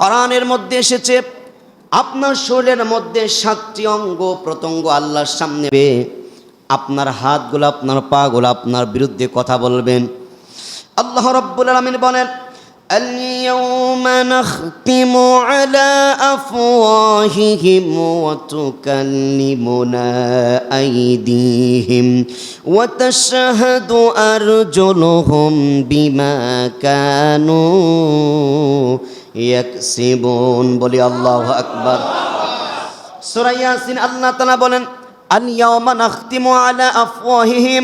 কোরআনের মধ্যে এসেছে আপনার শরীরের মধ্যে সাতটি অঙ্গ প্রত্যঙ্গ আল্লাহর সামনে বে আপনার হাতগুলো আপনার পাগুলো আপনার বিরুদ্ধে কথা বলবেন আল্লাহ রব্বুল আলমিন বলেন اليوم نختم على أفواههم وتكلمنا أيديهم وتشهد أرجلهم بما كانوا ইয়াকসিবুন, বলি আল্লাহু আকবার। সূরা ইয়াসিন, আল্লাহ তাআলা বলেন আল ইয়াওমা নাখতিমু আলা আফওয়াহিহিম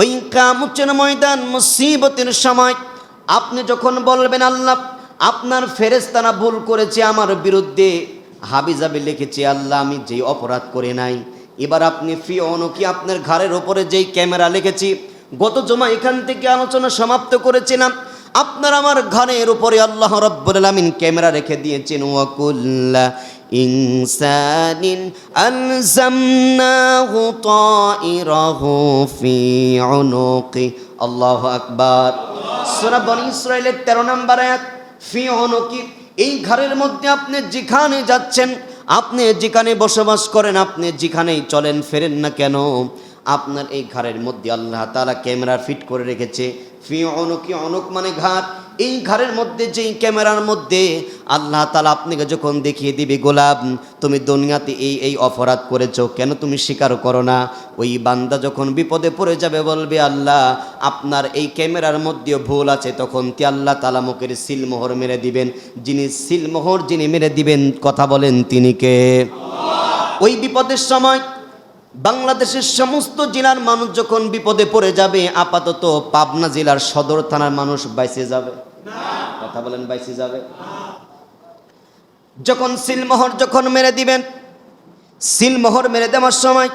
ওই কামুচের ময়দান, মুসিবতের সময় আপনি যখন বলবেন, আল্লাহ, আপনার ফেরেস্তারা ভুল করেছে আমার বিরুদ্ধে হাবিজাবি লিখেছে, আল্লাহ, আমি যেই অপরাধ করে নাই। এবার আপনি ফি কি আপনার ঘরের ওপরে যেই ক্যামেরা লিখেছি, গত জমা এখান থেকে আলোচনা সমাপ্ত করেছিলাম আপনার আমার ঘরের উপরে আল্লাহ রব্বুল আলামিন ক্যামেরা রেখে দিয়েছেন, ওয়াকুল্লা ইনসানিন আলজামনাহু তাইরাহু ফি উনুকি। আল্লাহু আকবার। সূরা বনি ইসরাইলের 13 নম্বর আয়াত, ফি উনুকি। এই ঘরের মধ্যে আপনি যেখানে যাচ্ছেন, আপনি যেখানে বসবাস করেন, আপনি যেখানেই চলেন, ফেরেন না কেন? আপনার এই ঘরের মধ্যে আল্লাহ তালা ক্যামেরা ফিট করে রেখেছে। ফি অনকি অনক মানে ঘাট। এই ঘরের মধ্যে, যেই ক্যামেরার মধ্যে আল্লাহ তালা আপনাকে যখন দেখিয়ে দিবে, গোলাপ, তুমি দুনিয়াতে এই এই অপরাধ করেছ, কেন তুমি স্বীকার করো না? ওই বান্দা যখন বিপদে পড়ে যাবে, বলবে, আল্লাহ, আপনার এই ক্যামেরার মধ্যে ভুল আছে। তখন তি আল্লাহ তালা মুখের সিলমোহর মেরে দিবেন। যিনি সিলমোহর, যিনি মেরে দিবেন, কথা বলেন তিনি কে? ওই বিপদের সময় বাংলাদেশের সমস্ত জেলার মানুষ যখন বিপদে পড়ে যাবে, আপাতত পাবনা জেলার সদর থানার মানুষ বাইসে যাবে। কথা বলেন, বাইসে যাবে। যখন সিলমোহর যখন মেরে দিবেন, সিলমোহর মেরে দেওয়ার সময়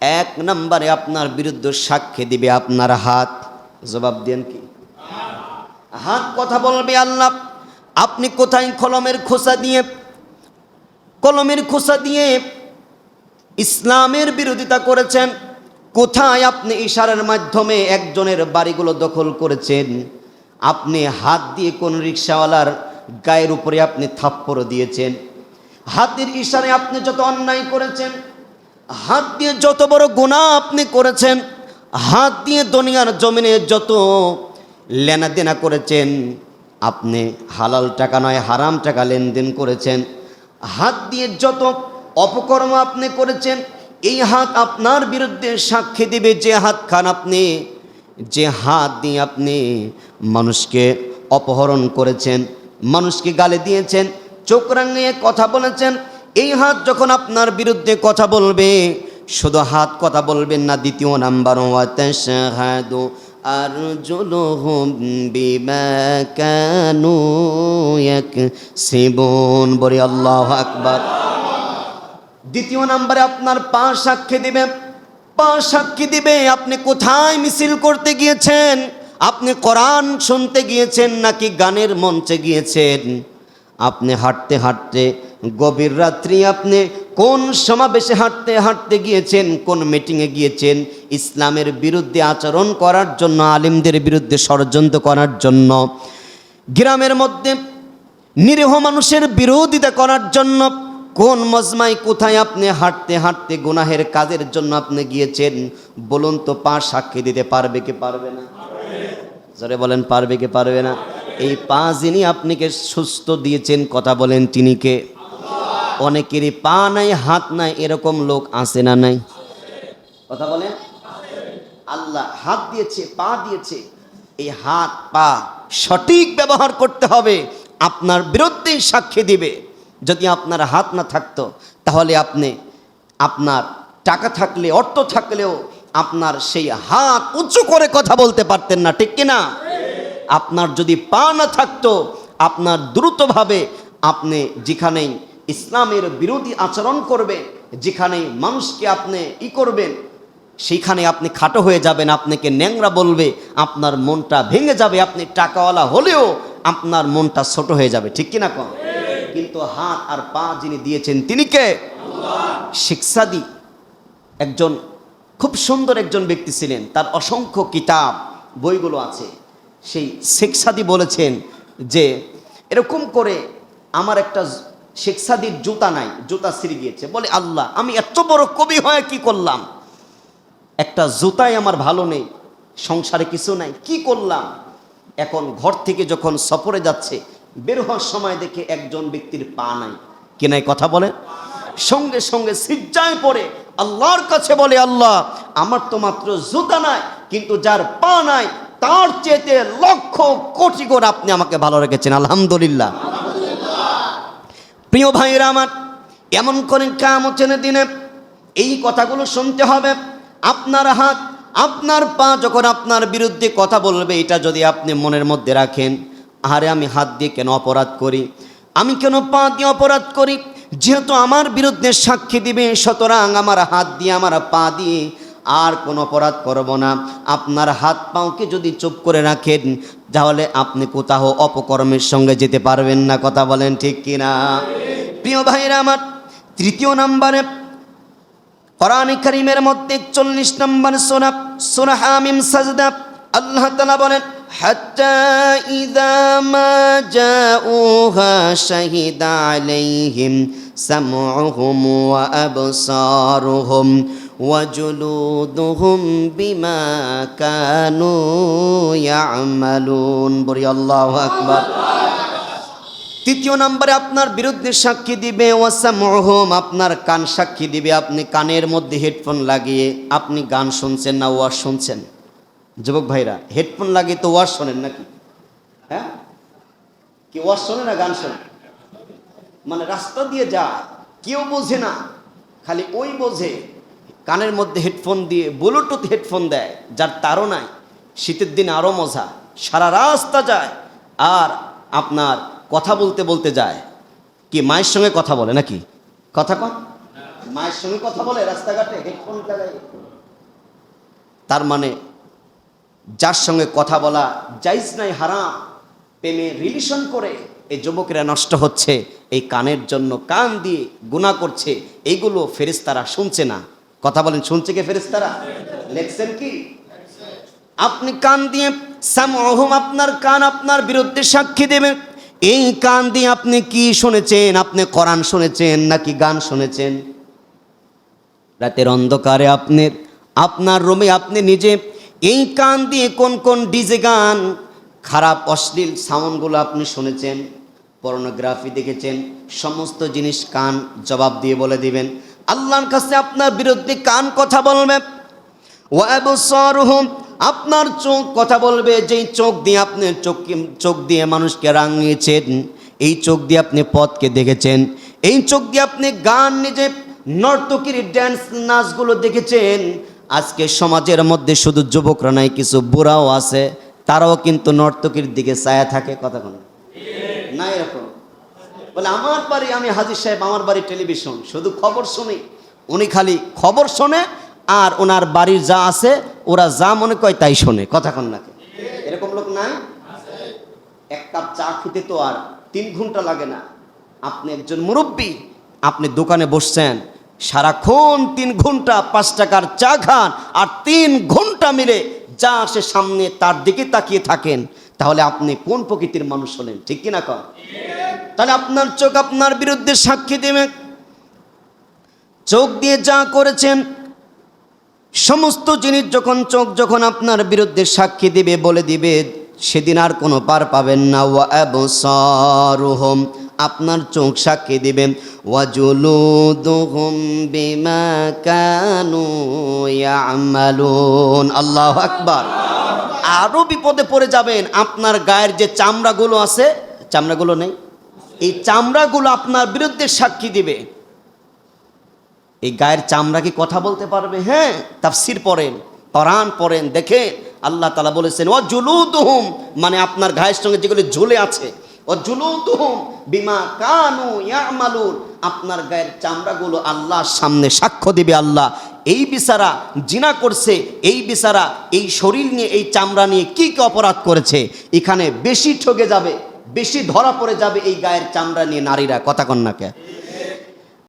এক নম্বরে আপনার বিরুদ্ধে সাক্ষী দিবে আপনার হাত। জবাব দেন কি? হাত কথা বলবে আল্লাহ। আপনি কোথায় কলমের খোসা দিয়ে কলমের খোসা দিয়ে ইসলামের বিরোধিতা করেছেন। কোথায় আপনি ইশারার মাধ্যমে একজনের বাড়িগুলো দখল করেছেন? আপনি হাত দিয়ে কোন রিক্সাওয়ালার গায়ের উপরে আপনি থাপ্পড় দিয়েছেন? হাতের ইশারে আপনি যত অন্যায় করেছেন, হাত দিয়ে যত বড় গুণা আপনি করেছেন, হাত দিয়ে দুনিয়ার জমিনে যত লেনাদেনা করেছেন, আপনি হালাল টাকা নয়, হারাম টাকা লেনদেন করেছেন। হাত দিয়ে যত অপকর্ম আপনি করেছেন, এই হাত আপনার বিরুদ্ধে সাক্ষী দিবে যে হাত খান আপনি, যে হাত দিয়ে আপনি মানুষকে অপহরণ করেছেন, মানুষকে গালে দিয়েছেন, চোখ রাঙিয়ে কথা বলেছেন, এই হাত যখন আপনার বিরুদ্ধে কথা বলবে, শুধু হাত কথা বলবেন না, দ্বিতীয় নাম্বার আরজুলুহুম বিমা কানু ইয়াকসিবুন। বলি আল্লাহু আকবার। দ্বিতীয় নম্বরে আপনার পা সাক্ষী দিবে। পা সাক্ষী দিবে, আপনি কোথায় মিছিল করতে গিয়েছেন? আপনি কোরআন শুনতে গিয়েছেন নাকি গানের মঞ্চে গিয়েছেন? আপনি হাঁটতে হাঁটতে গভীর রাত্রি আপনি কোন সমাবেশে হাঁটতে হাঁটতে গিয়েছেন? কোন মিটিংয়ে গিয়েছেন? ইসলামের বিরুদ্ধে আচরণ করার জন্য, আলিমদের বিরুদ্ধে ষড়যন্ত্র করার জন্য, গ্রামের মধ্যে নিরীহ মানুষের বিরোধিতা করার জন্য, কোন মজমাই কোথায় আপনি হাঁটতে হাঁটতে গুনাহের কাজের জন্য আপনি গিয়েছেন, বলুন তো পা সাক্ষী দিতে পারবে কি পারবে না? জোরে বলেন, পারবে কি পারবে না? এই পা যিনি আপনাকে সুস্থ দিয়েছেন, কথা বলেন তিনি কে? অনেকেরই পা নাই, হাত নাই, এরকম লোক আছে না নাই? কথা বলেন। আল্লাহ হাত দিয়েছে, পা দিয়েছে। এই হাত, পা সঠিক ব্যবহার করতে হবে। আপনার বিরুদ্ধেই সাক্ষী দিবে। যদি আপনার হাত না থাকতো, তাহলে আপনি আপনার টাকা থাকলে, অর্থ থাকলেও আপনার সেই হাত উঁচু করে কথা বলতে পারতেন না, ঠিক কিনা? আপনার যদি পা না থাকতো, আপনার দ্রুতভাবে আপনি যেখানেই ইসলামের বিরোধী আচরণ করবেন, যেখানেই মানুষকে আপনি ই করবেন সেইখানে আপনি খাটো হয়ে যাবেন, আপনাকে ন্যাংরা বলবে, আপনার মনটা ভেঙে যাবে, আপনি টাকাওয়ালা হলেও আপনার মনটা ছোট হয়ে যাবে, ঠিক কিনা কম কিন্তু হাত আর পা যিনি দিয়েছেন, তিনি কে? শিক্ষাদি একজন খুব সুন্দর একজন ব্যক্তি ছিলেন, তার অসংখ্য কিতাব, বইগুলো আছে। সেই শেখ সাদি বলেছেন যে, এরকম করে আমার একটা শেখ জুতা নাই, জুতা ছিঁড়ে গিয়েছে। বলে, আল্লাহ, আমি এত বড় কবি হয়ে কি করলাম? একটা জুতাই আমার ভালো নেই, সংসারে কিছু নাই, কি করলাম? এখন ঘর থেকে যখন সফরে যাচ্ছে, বের হওয়ার সময় দেখে একজন ব্যক্তির পা নাই। কে নাই কথা বলে? সঙ্গে সঙ্গে সিজ্জায় পড়ে, আল্লাহর কাছে বলে, আল্লাহ, আমার তো মাত্র জুতা নাই, কিন্তু যার পা নাই, তার চেতে লক্ষ কোটি করে আপনি আমাকে ভালো রেখেছেন, আলহামদুলিল্লাহ। প্রিয় ভাইরা আমার, এমন করে কামচেনে দিনে, এই কথাগুলো শুনতে হবে। আপনার হাত, আপনার পা যখন আপনার বিরুদ্ধে কথা বলবে, এটা যদি আপনি মনের মধ্যে রাখেন, আরে আমি হাত দিয়ে কেন অপরাধ করি? আমি কেন পা দিয়ে অপরাধ করি? যেহেতু আমার বিরুদ্ধে সাক্ষী দিবে, সুতরাং আমার হাত দিয়ে, আমার পা দিয়ে আর কোনো অপরাধ করব না। আপনার হাত পাওকে যদি চুপ করে রাখেন, তাহলে আপনি কোথাও অপকর্মের সঙ্গে যেতে পারবেন না। কথা বলেন ঠিক কিনা? প্রিয় ভাইরা আমার, তৃতীয় নম্বরে কোরআন করিমের মধ্যে চল্লিশ নম্বর সোনা সোনা হামিম সাজদা আল্লাহ তালা বলেন حتى إذا ما جاءوها شهد عليهم سمعهم وأبصارهم وجلودهم بما كانوا يعملون بري الله أكبر তৃতীয় নম্বরে আপনার বিরুদ্ধে সাক্ষী দিবে ওয়াসামহম আপনার কান সাক্ষী দিবে, আপনি কানের মধ্যে হেডফোন লাগিয়ে আপনি গান শুনছেন না, ওয়াজ শুনছেন? যুবক ভাইরা, হেডফোন লাগিয়ে তো ওয়াজ শোনেন নাকি? হ্যাঁ? কি ওয়াজ শোনে না, গান শোনে? মানে রাস্তা দিয়ে যায়, কেউ বোঝে না, খালি ওই বোঝে, কানের মধ্যে হেডফোন দিয়ে ব্লুটুথ হেডফোন দেয়, যার তারও নাই, শীতের দিন আরও মজা, সারা রাস্তা যায়, আর আপনার কথা বলতে বলতে যায়। কি, মায়ের সঙ্গে কথা বলে নাকি? কথা কন মায়ের সঙ্গে কথা বলে, রাস্তাঘাটে হেডফোন তার মানে যার সঙ্গে কথা বলা যাইজ নাই, হারাম। প্রেমে রিলেশন করে এই যুবকেরা নষ্ট হচ্ছে, এই কানের জন্য কান দিয়ে গুণা করছে, এইগুলো ফেরেস্তারা শুনছে না। কথা বলেন, শুনছে কে ফেরেস্তারা লেখছেন কি? আপনি কান দিয়ে সামহম আপনার কান আপনার বিরুদ্ধে সাক্ষী দেবেন। এই কান দিয়ে আপনি কি শুনেছেন? আপনি কোরআন শুনেছেন নাকি গান শুনেছেন? রাতের অন্ধকারে আপনার আপনার রুমে আপনি নিজে এই কান দিয়ে কোন কোন ডিজে গান, খারাপ, অশ্লীল সাউন্ডগুলো আপনি শুনেছেন? পর্নোগ্রাফি দেখেছেন? সমস্ত জিনিস কান জবাব দিয়ে বলে দিবেন। আল্লাহর কাছে আপনার বিরুদ্ধে কান কথা বলবে। ওয়াবসারহুম আপনার চোখ কথা বলবে, যেই চোখ দিয়ে আপনি চোখ চোখ দিয়ে মানুষকে রাঙিয়েছেন, এই চোখ দিয়ে আপনি পথকে দেখেছেন, এই চোখ দিয়ে আপনি গান নিজে নর্তকীর ড্যান্স নাচগুলো দেখেছেন, আজকে সমাজের মধ্যে শুধু যুবকরা নাই, কিছু বুড়াও আছে, তারাও কিন্তু নর্তকীর দিকে ছায়া থাকে কোনো না এরকম। বলে, আমার বাড়ি, আমি হাজির সাহেব, আমার বাড়ি টেলিভিশন, শুধু খবর শুনি। উনি খালি খবর শোনে আর ওনার বাড়ির যা আছে, ওরা যা মনে কয় তাই শোনে। কথা কন নাকি? এরকম লোক নাই এক কাপ চা খেতে তো আর তিন ঘণ্টা লাগে না। আপনি একজন মুরব্বী, আপনি দোকানে বসছেন, সারাক্ষণ তিন ঘণ্টা পাঁচ টাকার চা খান আর তিন ঘণ্টা মিলে যা আসে সামনে তার দিকে তাকিয়ে থাকেন, তাহলে আপনি কোন প্রকৃতির মানুষ হলেন? ঠিক কিনা কন? তাহলে আপনার চোখ আপনার বিরুদ্ধে সাক্ষী দেবে। চোখ দিয়ে যা করেছেন সমস্ত জিনিস যখন চোখ যখন আপনার বিরুদ্ধে সাক্ষী দিবে, বলে দিবে, সেদিন আর কোনো পার পাবেন না। ওয়া আবসারুহুম, আপনার চোখ সাক্ষী দিবেন ওয়াজুলুদুহুম বিমা কানু ইয়ামালুন। আল্লাহু আকবার। আরও বিপদে পড়ে যাবেন, আপনার গায়ের যে চামড়াগুলো আছে, চামড়াগুলো নেই, এই চামড়াগুলো আপনার বিরুদ্ধে সাক্ষী দিবে। এই গায়ের চামড়া কি কথা বলতে পারবে? হ্যাঁ তাফসির পড়েন, কোরআন পড়েন দেখে আল্লাহ তালা বলেছেন ও জুলুদুহুম মানে আপনার গায়ের সঙ্গে যেগুলো ঝুলে আছে। ও জুলুদুহুম বিমা কানু ইয়ামালুন আপনার গায়ের চামড়াগুলো আল্লাহর সামনে সাক্ষ্য দেবে আল্লাহ। এই বিচারা জিনা করছে, এই বিচারা এই শরীর নিয়ে, এই চামড়া নিয়ে কি কি অপরাধ করেছে? এখানে বেশি ঠকে যাবে, বেশি ধরা পড়ে যাবে এই গায়ের চামড়া নিয়ে নারীরা। কথা কন্যাকে